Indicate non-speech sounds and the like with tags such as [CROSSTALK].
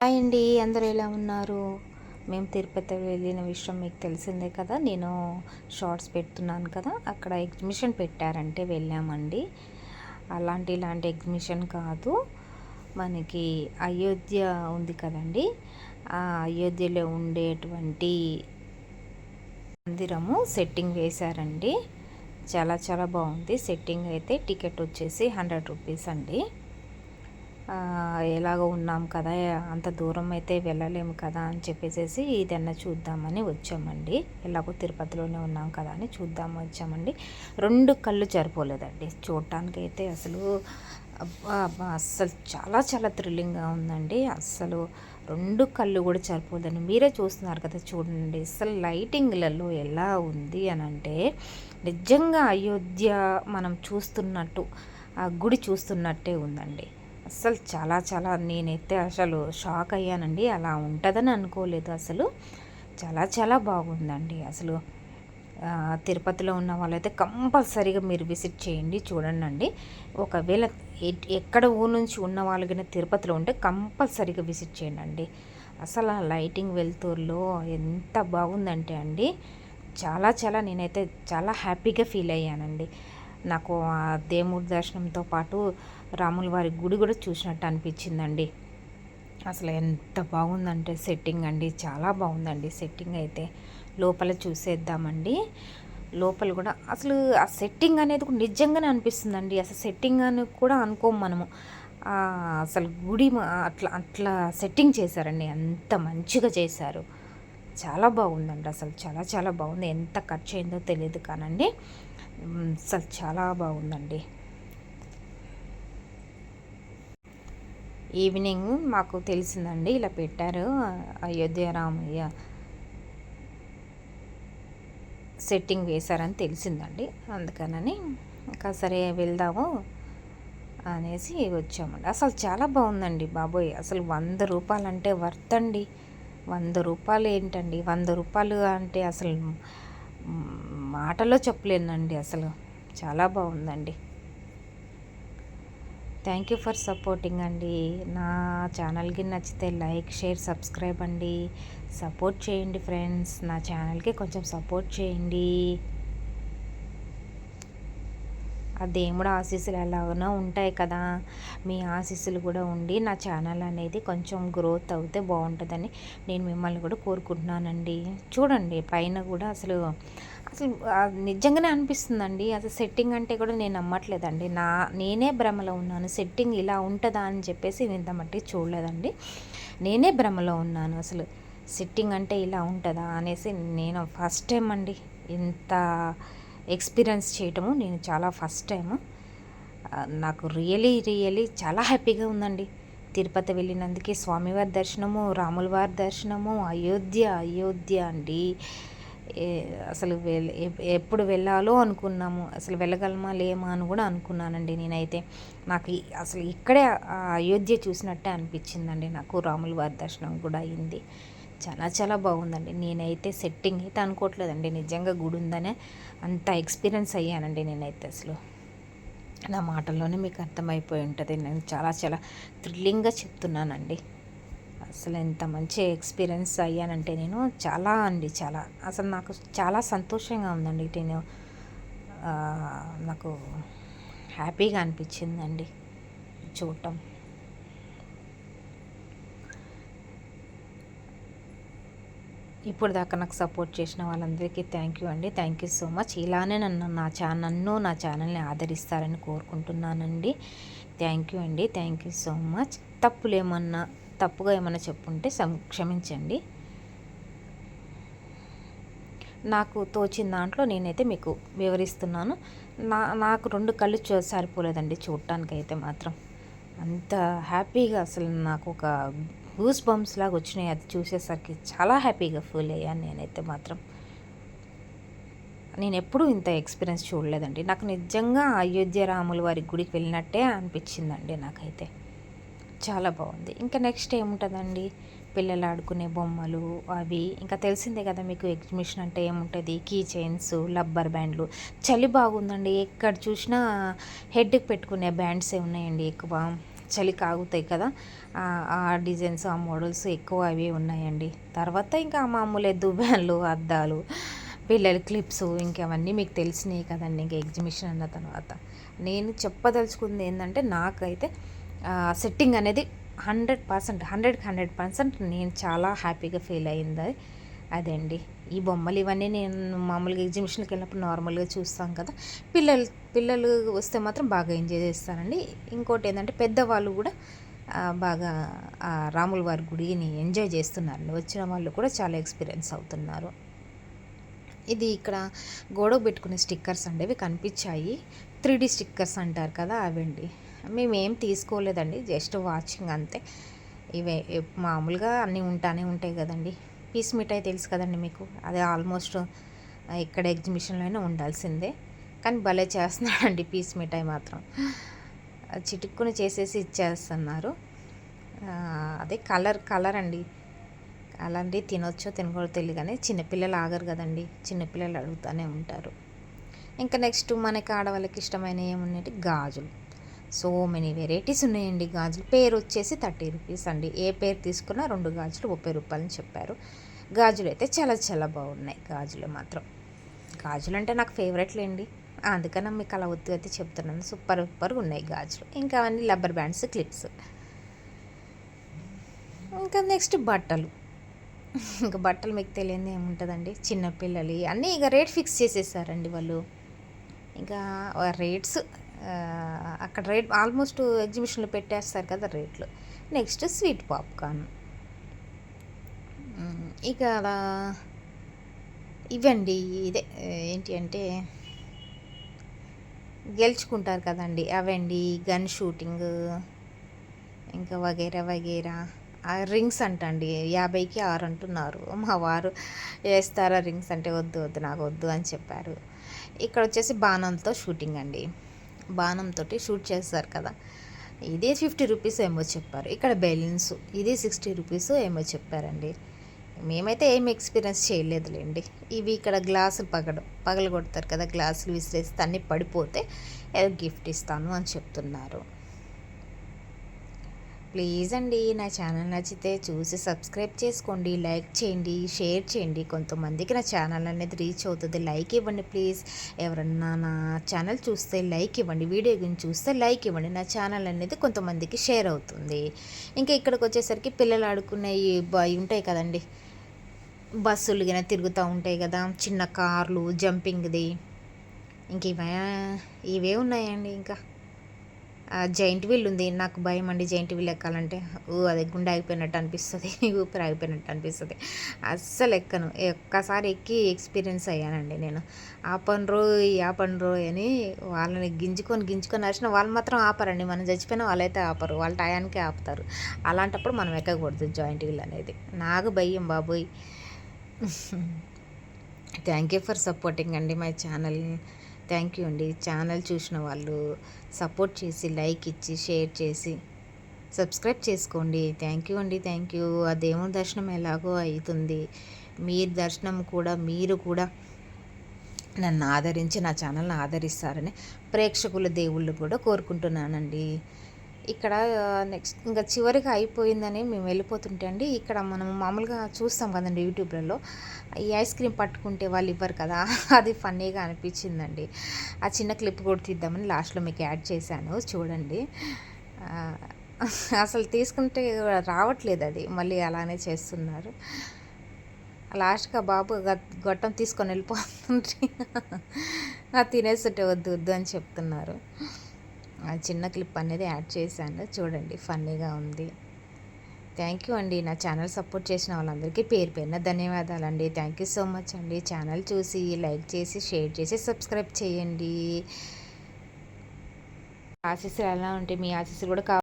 Hi అండి అందరూ ఎలా ఉన్నారు? మేము తిరుపతి వెళ్ళిన విషయం మీకు తెలిసిందే కదా నేను షార్ట్స్ పెడుతున్నాను కదా అక్కడ ఎగ్జిబిషన్ పెట్టారంటే వెళ్ళామండి. అలాంటి ఇలాంటి ఎగ్జిబిషన్ కాదు మనకి అయోధ్య ఉంది కదండి. ఆ అయోధ్యలో ఉండేటువంటి మందిరము సెట్టింగ్ వేశారండి. చాలా చాలా బాగుంది. సెట్టింగ్ అయితే టికెట్ వచ్చేసి హండ్రెడ్ రూపీస్ అండి. ఎలాగో ఉన్నాం కదా అంత దూరం అయితే వెళ్ళలేము కదా అని చెప్పేసి ఇదన్నా చూద్దామని వచ్చామండి. ఎలాగో తిరుపతిలోనే ఉన్నాం కదా అని చూద్దాం వచ్చామండి. రెండు కళ్ళు సరిపోలేదండి. చూడటానికి అయితే అసలు అబ్బా అస్సలు చాలా చాలా థ్రిల్లింగ్గా ఉందండి. అస్సలు రెండు కళ్ళు కూడా సరిపోదండి మీరే చూస్తున్నారు కదా చూడండి అసలు లైటింగ్లలో ఎలా ఉంది అని అంటే నిజంగా అయోధ్య మనం చూస్తున్నట్టు ఆ గుడి చూస్తున్నట్టే ఉందండి. అస్సలు చాలా చాలా నేనైతే అసలు షాక్ అయ్యానండి. అలా ఉంటుందని అనుకోలేదు అసలు. చాలా చాలా బాగుందండి. అసలు తిరుపతిలో ఉన్న వాళ్ళైతే కంపల్సరీగా మీరు విజిట్ చేయండి చూడండి అండి ఒకవేళ ఎక్కడ ఊరు నుంచి ఉన్న వాళ్ళకి తిరుపతిలో ఉంటే కంపల్సరీగా విజిట్ చేయండి అండి అసలు ఆ లైటింగ్ వెళ్తూరులో ఎంత బాగుందంటే అండి. చాలా చాలా నేనైతే చాలా హ్యాపీగా ఫీల్ అయ్యానండి. నాకు ఆ దేవుడి దర్శనంతో పాటు రాముల వారి గుడి కూడా చూసినట్టు అనిపించిందండి. అసలు ఎంత బాగుందంటే సెట్టింగ్ అండి. చాలా బాగుందండి సెట్టింగ్ అయితే. లోపల చూసేద్దామండి. లోపల కూడా అసలు ఆ సెట్టింగ్ అనేది కూడా నిజంగానే అనిపిస్తుందండి. అసలు సెట్టింగ్ అని కూడా అనుకోము మనము. అసలు గుడి అట్లా అట్లా సెట్టింగ్ చేశారండి. అంత మంచిగా చేశారు. చాలా బాగుందండి అసలు. చాలా చాలా బాగుంది. ఎంత ఖర్చు అయిందో తెలియదు కానండి. అసలు చాలా బాగుందండి. ఈవినింగ్ మాకు తెలిసిందండి ఇలా పెట్టారు. అయోధ్య రామయ్య సెట్టింగ్ వేశారని తెలిసిందండి. అందుకనని ఇంకా సరే వెళ్దాము అనేసి వచ్చామండి. అసలు చాలా బాగుందండి బాబోయ్. అసలు వంద రూపాయలు అంటే వర్త్ అండి వంద రూపాయలు ఏంటండి? వంద రూపాయలు అంటే అసలు మాటలో చెప్పలేనండి అసలు. చాలా బాగుందండి. థ్యాంక్ యూ ఫర్ సపోర్టింగ్ అండి. నా ఛానల్కి నచ్చితే లైక్ షేర్ సబ్స్క్రైబ్ అండి. సపోర్ట్ చేయండి ఫ్రెండ్స్. నా ఛానల్కి కొంచెం సపోర్ట్ చేయండి. ఆ దేవుడు ఆశీస్సులు ఎలాగనో ఉంటాయి కదా. మీ ఆశీస్సులు కూడా ఉండి నా ఛానల్ అనేది కొంచెం గ్రోత్ అవుతే బాగుంటుందని నేను మిమ్మల్ని కూడా కోరుకుంటున్నానండి. చూడండి పైన కూడా అసలు అసలు నిజంగానే అనిపిస్తుందండి. అసలు సెట్టింగ్ అంటే కూడా నేను నమ్మట్లేదండి. నా నేనే భ్రమలో ఉన్నాను. సెట్టింగ్ ఇలా ఉంటుందా అని చెప్పేసి ఇంత మట్టి చూడలేదండి. నేనే భ్రమలో ఉన్నాను. అసలు సెట్టింగ్ అంటే ఇలా ఉంటుందా అనేసి నేను ఫస్ట్ టైం అండి ఇంత ఎక్స్పీరియన్స్ చేయటము. నేను చాలా ఫస్ట్ టైము నాకు రియలీ రియలీ చాలా హ్యాపీగా ఉందండి. తిరుపతి వెళ్ళినందుకే స్వామివారి దర్శనము రాములవారి దర్శనము అయోధ్య అయోధ్య అండి. అసలు ఎప్పుడు వెళ్ళాలో అనుకున్నాము. అసలు వెళ్ళగలమా లేమా అని కూడా అనుకున్నానండి నేనైతే. నాకు అసలు ఇక్కడే అయోధ్య చూసినట్టే అనిపించిందండి నాకు రాముల వారి దర్శనం కూడా అయింది. చాలా చాలా బాగుందండి. నేనైతే సెట్టింగ్ అయితే అనుకోవట్లేదండి. నిజంగా గుడి ఉందనే అంత ఎక్స్పీరియన్స్ అయ్యానండి నేనైతే అసలు. నా మాటల్లోనే మీకు అర్థమైపోయి ఉంటుంది. నేను చాలా చాలా థ్రిల్లింగ్గా చెప్తున్నానండి. అసలు ఎంత మంచి ఎక్స్పీరియన్స్ అయ్యానంటే నేను చాలా అండి చాలా. అసలు నాకు చాలా సంతోషంగా ఉందండి నేను నాకు హ్యాపీగా అనిపించిందండి చూడటం. ఇప్పుడు దాకా నాకు సపోర్ట్ చేసిన వాళ్ళందరికీ థ్యాంక్ యూ అండి. Thank you so much. ఇలానే నన్ను నా ఛానల్ నా ఛానల్ని ఆదరిస్తారని కోరుకుంటున్నానండి. థ్యాంక్ యూ అండి. Thank you so much. తప్పులేమన్నా తప్పుగా ఏమైనా చెప్పుంటే క్షమించండి. నాకు తోచిన దాంట్లో నేనైతే మీకు వివరిస్తున్నాను. నా నాకు రెండు కళ్ళు సరిపోలేదండి చూడటానికైతే మాత్రం. అంత హ్యాపీగా అసలు నాకు ఒక గూస్ బంప్స్ లాగా వచ్చినాయి. అది చూసేసరికి చాలా హ్యాపీగా ఫీల్ అయ్యాను నేనైతే మాత్రం. నేను ఎప్పుడూ ఇంత ఎక్స్పీరియన్స్ చూడలేదండి. నాకు నిజంగా అయోధ్య రాముల వారి గుడికి వెళ్ళినట్టే అనిపించిందండి నాకైతే. చాలా బాగుంది. ఇంకా నెక్స్ట్ ఏముంటుందండి? పిల్లలు ఆడుకునే బొమ్మలు అవి. ఇంకా తెలిసిందే కదా మీకు ఎగ్జిబిషన్ అంటే ఏముంటుంది? కీ చైన్స్ లబ్బర్ బ్యాండ్లు. చలి బాగుందండి. ఎక్కడ చూసినా హెడ్కి పెట్టుకునే బ్యాండ్సే ఉన్నాయండి ఎక్కువ. చలి కాగుతాయి కదా. ఆ డిజైన్స్ ఆ మోడల్స్ ఎక్కువ అవి ఉన్నాయండి. తర్వాత ఇంకా మామూలే దువ్యాన్లు అద్దాలు పిల్లల క్లిప్స్ ఇంకవన్నీ మీకు తెలిసినాయి కదండి ఇంకా ఎగ్జిబిషన్ అన్న తర్వాత. నేను చెప్పదలుచుకుంది ఏంటంటే నాకైతే సెట్టింగ్ అనేది హండ్రెడ్ పర్సెంట్ హండ్రెడ్కి హండ్రెడ్ పర్సెంట్ నేను చాలా హ్యాపీగా ఫీల్ అయింది. అదే అండి ఈ బొమ్మలు ఇవన్నీ నేను మామూలుగా ఎగ్జిబిషన్కి వెళ్ళినప్పుడు నార్మల్గా చూస్తాం కదా. పిల్లలు పిల్లలు వస్తే మాత్రం బాగా ఎంజాయ్ చేస్తారండి. ఇంకోటి ఏంటంటే పెద్దవాళ్ళు కూడా బాగా రాముల వారి గుడిని ఎంజాయ్ చేస్తున్నారండి. వచ్చిన వాళ్ళు కూడా చాలా ఎక్స్పీరియన్స్ అవుతున్నారు. ఇది ఇక్కడ గోడకు పెట్టుకునే స్టిక్కర్స్ అండి. అవి కనిపించాయి. త్రీ డీ స్టిక్కర్స్ అంటారు కదా అవండి. మేమేం తీసుకోలేదండి జస్ట్ వాచింగ్ అంతే. ఇవే మామూలుగా అన్నీ ఉంటానే ఉంటాయి కదండి. పీస్ మిఠాయి తెలుసు కదండి మీకు అదే ఆల్మోస్ట్ ఇక్కడ ఎగ్జిబిషన్లోనే ఉండాల్సిందే. కానీ భలే చేస్తున్నాడండి పీస్ మిఠాయి మాత్రం. చిటుక్కుని చేసేసి ఇచ్చేస్తున్నారు. అదే కలర్ కలర్ అండి. అలాంటివి తినొచ్చో తినకూడదు తెలియదు కానీ చిన్నపిల్లలు ఆగరు కదండి చిన్నపిల్లలు అడుగుతూనే ఉంటారు. ఇంకా నెక్స్ట్ మనకి ఆడవాళ్ళకి ఇష్టమైన ఏమున్నాయి గాజులు. సో మెనీ వెరైటీస్ ఉన్నాయండి గాజులు. పేరు వచ్చేసి థర్టీ రూపీస్ అండి. ఏ పేరు తీసుకున్నా రెండు గాజులు ముప్పై రూపాయలని చెప్పారు. గాజులు అయితే చాలా చాలా బాగున్నాయి గాజులు మాత్రం. గాజులు అంటే నాకు ఫేవరెట్లేండి అందుకని మీకు అలా ఒత్తి అయితే చెప్తున్నాను. సూపర్ సూపర్గా ఉన్నాయి గాజులు. ఇంకా అవన్నీ రబ్బర్ బ్యాండ్స్ క్లిప్స్ ఇంకా నెక్స్ట్ బట్టలు. ఇంకా బట్టలు మీకు తెలియదు ఏముంటుందండి? చిన్నపిల్లలు అన్నీ ఇక రేట్ ఫిక్స్ చేసేసారండి వాళ్ళు. ఇంకా రేట్స్ అక్కడ రేట్ ఆల్మోస్ట్ ఎగ్జిబిషన్లో పెట్టేస్తారు కదా రేట్లు. Next sweet popcorn. ఇక అలా ఇవండి ఇదే ఏంటి అంటే గెలుచుకుంటారు కదండి అవండి గన్ షూటింగ్ ఇంకా వగేరా వగేరా. రింగ్స్ అంటండి యాభైకి ఆరు అంటున్నారు. మా వారు వేస్తారా రింగ్స్ అంటే వద్దు వద్దు నాకు వద్దు అని చెప్పారు. ఇక్కడ వచ్చేసి బాణంతో షూటింగ్ అండి. బాణంతో షూట్ చేస్తారు కదా. ఇదే ఫిఫ్టీ రూపీస్ ఏమో చెప్పారు. ఇక్కడ బెలూన్స్ ఇది సిక్స్టీ రూపీస్ ఏమో చెప్పారండి. మేమైతే ఏం ఎక్స్పీరియన్స్ చేయలేదులేండి. ఇవి ఇక్కడ గ్లాసులు పగడ పగలు కొడతారు కదా గ్లాసులు విసిరేస్తే అన్నీ పడిపోతే ఏదో గిఫ్ట్ ఇస్తాను అని చెప్తున్నారు. ప్లీజ్ అండి నా ఛానల్ నచ్చితే చూసి సబ్స్క్రైబ్ చేసుకోండి లైక్ చేయండి షేర్ చేయండి. కొంతమందికి నా ఛానల్ అనేది రీచ్ అవుతుంది లైక్ ఇవ్వండి ప్లీజ్. ఎవరన్నా నా ఛానల్ చూస్తే లైక్ ఇవ్వండి వీడియో గురించి చూస్తే లైక్ ఇవ్వండి నా ఛానల్ అనేది కొంతమందికి షేర్ అవుతుంది. ఇంకా ఇక్కడికి వచ్చేసరికి పిల్లలు ఆడుకునే ఉంటాయి కదండి. బస్సులు కానీ తిరుగుతూ ఉంటాయి కదా చిన్న కార్లు జంపింగ్ది. ఇంక ఇవే ఇవే ఉన్నాయండి ఇంకా. జైంట్ వీల్ ఉంది నాకు భయం అండి జైంట్ వీల్ ఎక్కాలంటే. ఊ అది గుండె ఆగిపోయినట్టు అనిపిస్తుంది. [LAUGHS] ఊపిరి ఆగిపోయినట్టు అనిపిస్తుంది. అస్సలు ఎక్కను. ఒక్కసారి ఎక్కి ఎక్స్పీరియన్స్ అయ్యానండి నేను. ఆపన్ రోయ్ ఆ రోయ్ అని వాళ్ళని గింజుకొని గింజుకొని అరిచిన వాళ్ళు మాత్రం ఆపరండి. మనం చచ్చిపోయిన వాళ్ళైతే ఆపరు. వాళ్ళ టయానికే ఆపుతారు. అలాంటప్పుడు మనం ఎక్కకూడదు జాయింట్ వీల్ అనేది. నాకు భయం బాబోయ్. [LAUGHS] థ్యాంక్ యూ ఫర్ సపోర్టింగ్ అండి మై ఛానల్ థ్యాంక్ యూ అండి. ఛానల్ చూసిన వాళ్ళు సపోర్ట్ చేసి లైక్ ఇచ్చి షేర్ చేసి సబ్స్క్రైబ్ చేసుకోండి. థ్యాంక్ యూ అండి. థ్యాంక్ యూ ఆ దేవుని దర్శనం ఎలాగో అవుతుంది మీ దర్శనం కూడా మీరు కూడా నన్ను ఆదరించి నా ఛానల్ని ఆదరిస్తారని ప్రేక్షకుల దేవుళ్ళు కూడా కోరుకుంటున్నానండి. ఇక్కడ నెక్స్ట్ ఇంకా చివరికి అయిపోయిందని మేము వెళ్ళిపోతుంటే అండి ఇక్కడ మనం మామూలుగా చూస్తాం కదండి యూట్యూబ్లలో ఈ ఐస్ క్రీమ్ పట్టుకుంటే వాళ్ళు ఇవ్వరు కదా [LAUGHS] అది ఫన్నీగా అనిపించిందండి. ఆ చిన్న క్లిప్ కూడా తీద్దామని లాస్ట్లో మీకు యాడ్ చేశాను చూడండి. [LAUGHS] అసలు తీసుకుంటే రావట్లేదు అది మళ్ళీ అలానే చేస్తున్నారు. లాస్ట్గా బాబు గొట్టం తీసుకొని వెళ్ళిపోతుంటే [LAUGHS] తినేస్తుంటే వద్దు వద్దు అని చెప్తున్నారు. చిన్న క్లిప్ అనేది యాడ్ చేశాను. చూడండి ఫన్నీగా ఉంది. థ్యాంక్ యూ అండి. నా ఛానల్ సపోర్ట్ చేసిన వాళ్ళందరికీ పేరు పేరున ధన్యవాదాలు అండి థ్యాంక్ యూ సో మచ్ అండి. ఛానల్ చూసి లైక్ చేసి షేర్ చేసి సబ్స్క్రైబ్ చేయండి. ఆశీస్సులు ఎలా ఉంటే మీ ఆశీస్సులు కూడా